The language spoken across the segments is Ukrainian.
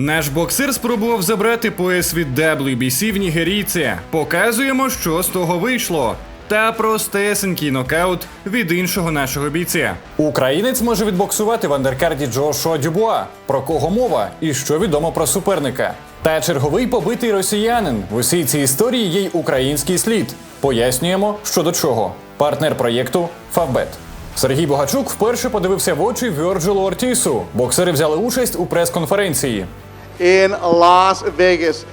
Наш боксер спробував забрати пояс від WBC в нігерійця. Показуємо, що з того вийшло. Та простесенький нокаут від іншого нашого бійця. Українець може відбоксувати в андеркарді Джошуа Дюбуа. Про кого мова і що відомо про суперника. Та черговий побитий росіянин. В усій цій історії є й український слід. Пояснюємо, що до чого. Партнер проєкту Фавбет. Сергій Богачук вперше подивився в очі Вьорджилу Ортісу. Боксери взяли участь у прес-конференції. In Las Vegas.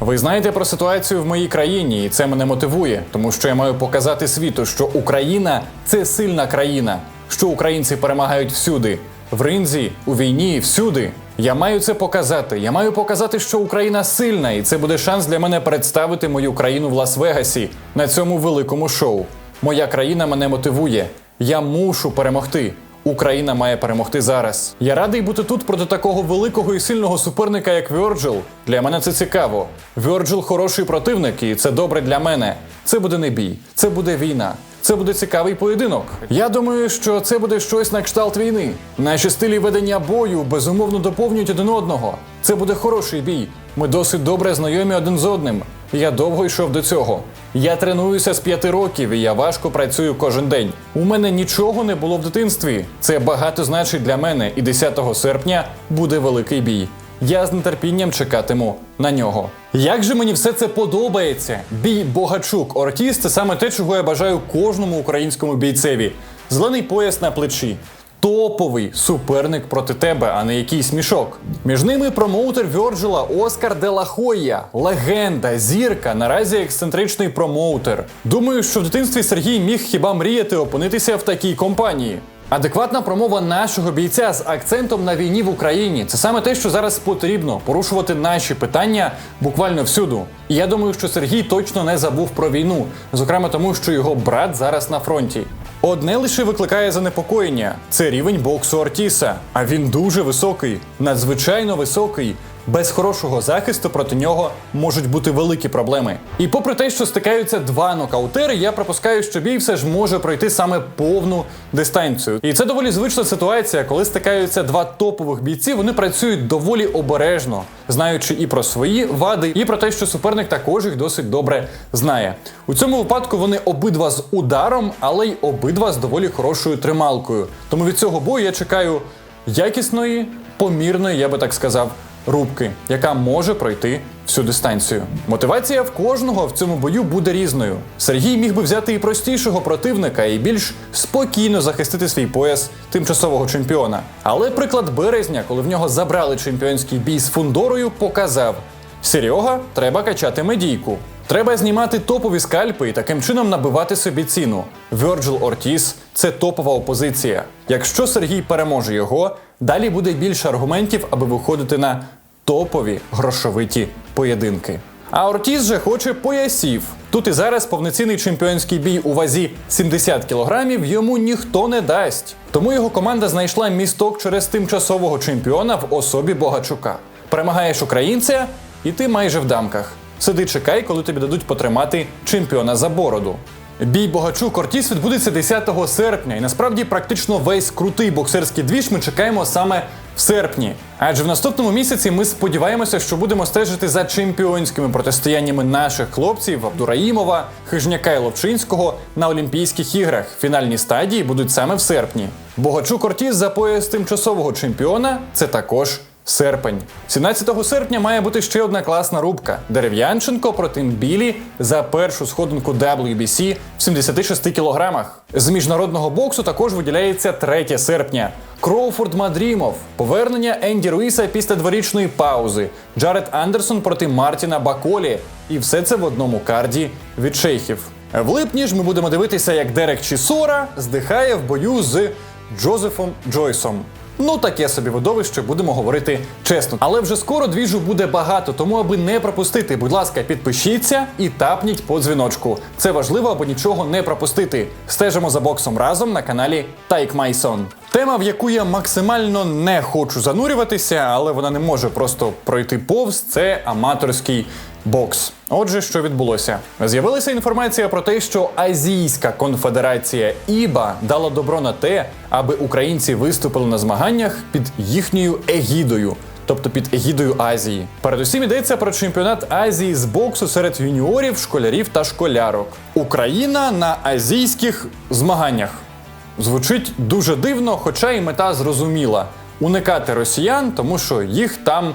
Ви знаєте про ситуацію в моїй країні, і це мене мотивує, тому що я маю показати світу, що Україна це сильна країна, що українці перемагають всюди. В ринзі, у війні, всюди. Я маю це показати. Я маю показати, що Україна сильна, і це буде шанс для мене представити мою країну в Лас-Вегасі на цьому великому шоу. Моя країна мене мотивує. Я мушу перемогти. Україна має перемогти зараз. Я радий бути тут проти такого великого і сильного суперника, як Вьорджил. Для мене це цікаво. Вьорджил хороший противник, і це добре для мене. Це буде не бій, це буде війна. Це буде цікавий поєдинок. Я думаю, що це буде щось на кшталт війни. Наші стилі ведення бою безумовно доповнюють один одного. Це буде хороший бій. Ми досить добре знайомі один з одним. Я довго йшов до цього. Я тренуюся з п'яти років і я важко працюю кожен день. У мене нічого не було в дитинстві. Це багато значить для мене, і 10 серпня буде великий бій. Я з нетерпінням чекатиму на нього. Як же мені все це подобається? Бій Богачук Ортіс це саме те, чого я бажаю кожному українському бійцеві. Зелений пояс на плечі. Топовий суперник проти тебе, а не якийсь мішок. Між ними промоутер Вьорджила Оскар де ла легенда, зірка, наразі ексцентричний промоутер. Думаю, що в дитинстві Сергій міг хіба мріяти опинитися в такій компанії. Адекватна промова нашого бійця з акцентом на війні в Україні це саме те, що зараз потрібно порушувати наші питання буквально всюду. І я думаю, що Сергій точно не забув про війну, зокрема тому, що його брат зараз на фронті. Одне лише викликає занепокоєння це рівень боксу Ортіса. А він дуже високий, надзвичайно високий. Без хорошого захисту проти нього можуть бути великі проблеми. І попри те, що стикаються два нокаутери, я припускаю, що бій все ж може пройти саме повну дистанцію. І це доволі звична ситуація, коли стикаються два топових бійці, вони працюють доволі обережно, знаючи і про свої вади, і про те, що суперник також їх досить добре знає. У цьому випадку вони обидва з ударом, але й обидва з доволі хорошою трималкою. Тому від цього бою я чекаю якісної, помірної, я би так сказав, рубки, яка може пройти всю дистанцію. Мотивація в кожного в цьому бою буде різною. Сергій міг би взяти і простішого противника, і більш спокійно захистити свій пояс тимчасового чемпіона. Але приклад березня, коли в нього забрали чемпіонський бій з Фундорою, показав: Серега, треба качати медійку. Треба знімати топові скальпи і таким чином набивати собі ціну. Virgil Ортіс це топова опозиція. Якщо Сергій переможе його, далі буде більше аргументів, аби виходити на топові грошовиті поєдинки. А Ортіс же хоче поясів. Тут і зараз повноцінний чемпіонський бій у вазі 70 кілограмів йому ніхто не дасть. Тому його команда знайшла місток через тимчасового чемпіона в особі Богачука. Перемагаєш українця, і ти майже в дамках. Сиди, чекай, коли тобі дадуть потримати чемпіона за бороду. Бій Богачук Ортіс відбудеться 10 серпня, і насправді практично весь крутий боксерський двіж ми чекаємо саме в серпні. Адже в наступному місяці ми сподіваємося, що будемо стежити за чемпіонськими протистояннями наших хлопців Абдураїмова, Хижняка і Ловчинського на Олімпійських іграх. Фінальні стадії будуть саме в серпні. Богачук Ортіс за пояс тимчасового чемпіона це також Серпень. 17 серпня має бути ще одна класна рубка: Дерев'янченко проти Білі за першу сходинку WBC в 76 кілограмах. З міжнародного боксу також виділяється 3 серпня. Кроуфорд Мадрімов, повернення Енді Руїса після дворічної паузи, Джаред Андерсон проти Мартіна Баколі. І все це в одному карді від шейхів. В липні ж ми будемо дивитися, як Дерек Чісора здихає в бою з Джозефом Джойсом. Ну, таке собі видовище, будемо говорити чесно. Але вже скоро двіжу буде багато, тому аби не пропустити, будь ласка, підпишіться і тапніть по дзвіночку. Це важливо, аби нічого не пропустити. Стежимо за боксом разом на каналі Тайк Майсон. Тема, в яку я максимально не хочу занурюватися, але вона не може просто пройти повз, це аматорський бокс. Отже, що відбулося? З'явилася інформація про те, що Азійська конфедерація ІБА дала добро на те, аби українці виступили на змаганнях під їхньою егідою. тобто під егідою Азії. Передусім йдеться про чемпіонат Азії з боксу серед юніорів, школярів та школярок. Україна на азійських змаганнях. Звучить дуже дивно, хоча і мета зрозуміла уникати росіян, тому що їх там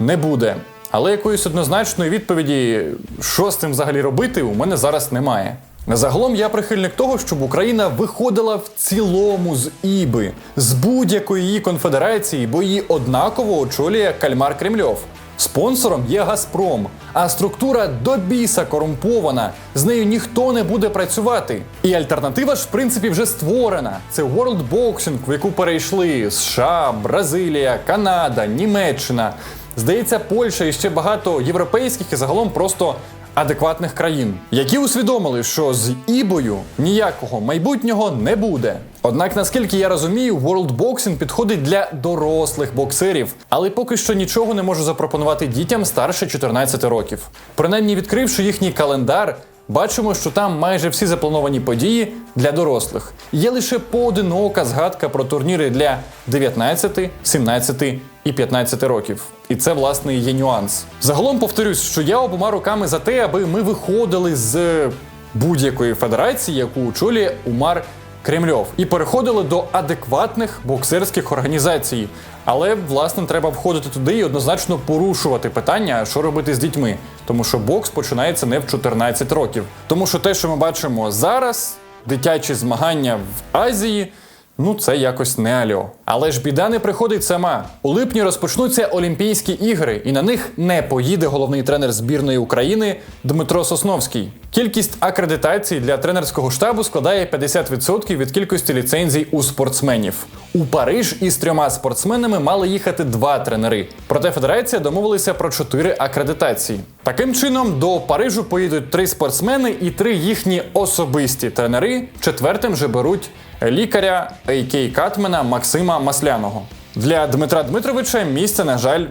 не буде. Але якоїсь однозначної відповіді, що з цим взагалі робити, у мене зараз немає. Загалом я прихильник того, щоб Україна виходила в цілому з Іби, з будь-якої її конфедерації, бо її однаково очолює кальмар Кремльов. Спонсором є Газпром, а структура до біса корумпована. З нею ніхто не буде працювати. І альтернатива ж в принципі вже створена. Це World Boxing, в яку перейшли США, Бразилія, Канада, Німеччина. Здається, Польща і ще багато європейських і загалом просто адекватних країн, які усвідомили, що з ібою ніякого майбутнього не буде. Однак, наскільки я розумію, World Boxing підходить для дорослих боксерів, але поки що нічого не можу запропонувати дітям старше 14 років. Принаймні, відкривши їхній календар, бачимо, що там майже всі заплановані події для дорослих. Є лише поодинока згадка про турніри для 19, 17 і 15 років. І це власне є нюанс. Загалом повторюсь, що я обома руками за те, аби ми виходили з будь-якої федерації, яку очолює Умар Кремльов, і переходили до адекватних боксерських організацій. Але власне треба входити туди і однозначно порушувати питання, що робити з дітьми, тому що бокс починається не в 14 років. Тому що те, що ми бачимо зараз, дитячі змагання в Азії. Ну, це якось не альо. Але ж біда не приходить сама. У липні розпочнуться Олімпійські ігри, і на них не поїде головний тренер збірної України Дмитро Сосновський. Кількість акредитацій для тренерського штабу складає 50% від кількості ліцензій у спортсменів. У Париж із трьома спортсменами мали їхати два тренери. Проте федерація домовилася про чотири акредитації. Таким чином, до Парижу поїдуть три спортсмени і три їхні особисті тренери. Четвертим же беруть лікаря А.К. Катмена Максима Масляного. Для Дмитра Дмитровича місця, на жаль,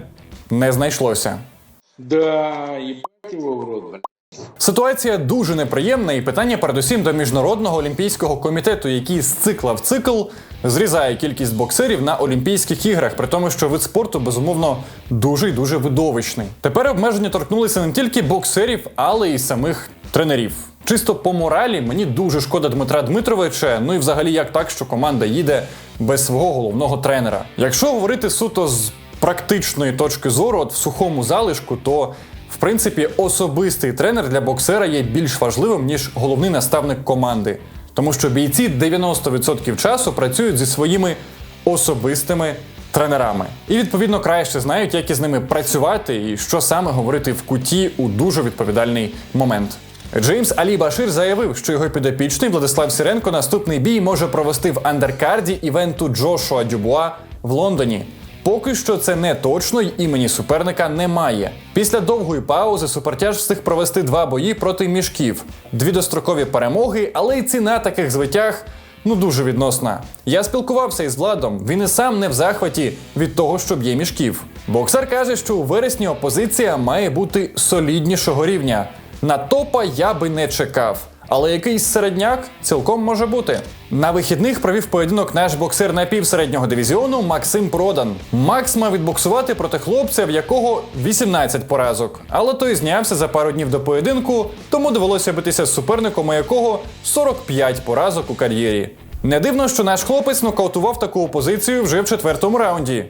не знайшлося. Да, его в рот. Ситуація дуже неприємна, і питання передусім до міжнародного олімпійського комітету, який з цикла в цикл зрізає кількість боксерів на Олімпійських іграх, при тому, що вид спорту безумовно дуже і дуже видовищний. Тепер обмеження торкнулися не тільки боксерів, але й самих тренерів. Чисто по моралі мені дуже шкода Дмитра Дмитровича. Ну і взагалі як так, що команда їде без свого головного тренера. Якщо говорити суто з практичної точки зору, от в сухому залишку, то в принципі особистий тренер для боксера є більш важливим ніж головний наставник команди, тому що бійці 90% часу працюють зі своїми особистими тренерами. І відповідно краще знають, як із ними працювати і що саме говорити в куті у дуже відповідальний момент. Джеймс Алі Башир заявив, що його підопічний Владислав Сіренко наступний бій може провести в андеркарді івенту Джошуа Дюбуа в Лондоні. Поки що це не точно й імені суперника немає. Після довгої паузи супертяж встиг провести два бої проти мішків, дві дострокові перемоги, але й ціна таких звитяг ну дуже відносна. Я спілкувався із владом. Він і сам не в захваті від того, що б'є мішків. Боксер каже, що у вересні опозиція має бути соліднішого рівня. На топа я би не чекав. Але якийсь середняк цілком може бути. На вихідних провів поєдинок наш боксер напівсереднього дивізіону Максим Продан. Макс мав відбоксувати проти хлопця, в якого 18 поразок. Але той знявся за пару днів до поєдинку, тому довелося битися з суперником, у якого 45 поразок у кар'єрі. Не дивно, що наш хлопець нокаутував таку опозицію вже в четвертому раунді.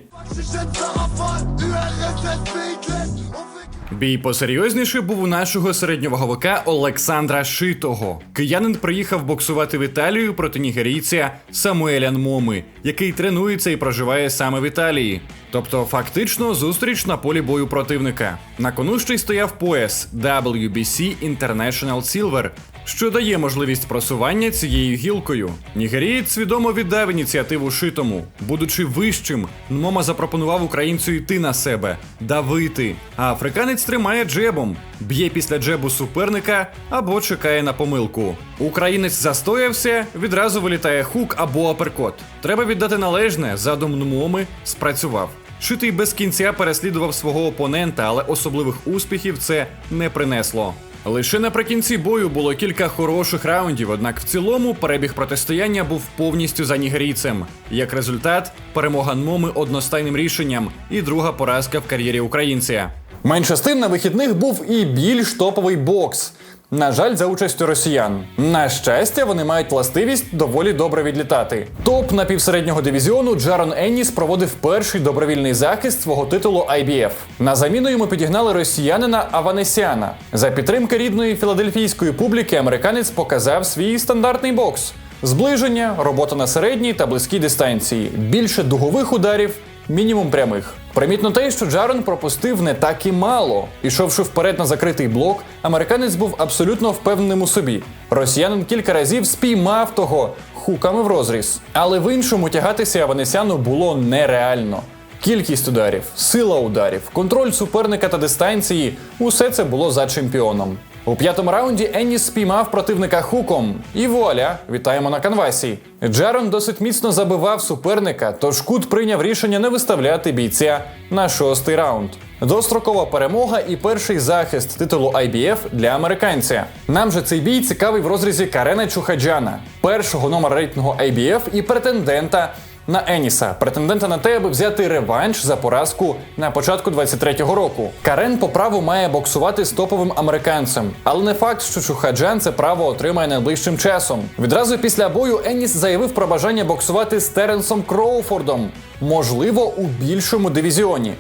Бій посерйозніше був у нашого середньоваговика Олександра Шитого. Киянин приїхав боксувати в Італію проти нігерійця Самуеля Нмоми, який тренується і проживає саме в Італії. Тобто, фактично, зустріч на полі бою противника. На кону ще й стояв пояс WBC International Silver, що дає можливість просування цією гілкою. Нігерієць свідомо віддав ініціативу шитому. Будучи вищим, Нмома запропонував українцю йти на себе, давити. А африканець тримає джебом, б'є після джебу суперника або чекає на помилку. Українець застоявся, відразу вилітає хук або аперкот. Треба віддати належне, задум Нмоми спрацював. Шитий без кінця переслідував свого опонента, але особливих успіхів це не принесло. Лише наприкінці бою було кілька хороших раундів, однак в цілому перебіг протистояння був повністю за нігерійцем. Як результат, перемога Нмоми одностайним рішенням і друга поразка в кар'єрі українця. Менше з тим на вихідних був і більш топовий бокс. На жаль, за участю росіян. На щастя, вони мають властивість доволі добре відлітати. Топ напівсереднього дивізіону Джарон Енніс проводив перший добровільний захист свого титулу IBF. На заміну йому підігнали росіянина Аванесяна. За підтримки рідної філадельфійської публіки американець показав свій стандартний бокс: зближення, робота на середній та близькій дистанції, більше дугових ударів, мінімум прямих. Примітно те, що Джарон пропустив не так і мало. Пішовши вперед на закритий блок, американець був абсолютно впевненим у собі. Росіянин кілька разів спіймав того хуками в розріз. Але в іншому тягатися Аванесяну було нереально. Кількість ударів, сила ударів, контроль суперника та дистанції усе це було за чемпіоном. У п'ятому раунді Енніс спіймав противника хуком. І вуаля, вітаємо на канвасі. Джарон досить міцно забивав суперника, тож Кут прийняв рішення не виставляти бійця на шостий раунд. Дострокова перемога і перший захист титулу IBF для американця. Нам же цей бій цікавий в розрізі Карена Чухаджана, першого номера рейтингу IBF і претендента на Еніса, претендента на те, аби взяти реванш за поразку на початку 23-го року. Карен по праву має боксувати з топовим американцем, але не факт, що Чухаджан це право отримає найближчим часом. Відразу після бою Еніс заявив про бажання боксувати з Теренсом Кроуфордом, можливо, у більшому дивізіоні.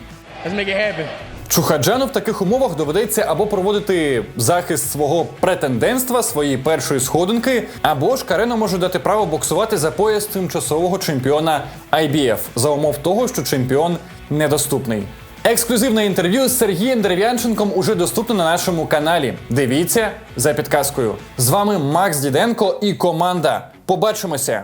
Let's make it happen. Чухаджану в таких умовах доведеться або проводити захист свого претендентства, своєї першої сходинки, або ж Карено може дати право боксувати за пояс тимчасового чемпіона IBF за умов того, що чемпіон недоступний. Ексклюзивне інтерв'ю з Сергієм Дерев'янченком уже доступне на нашому каналі. Дивіться за підказкою. З вами Макс Діденко і команда. Побачимося!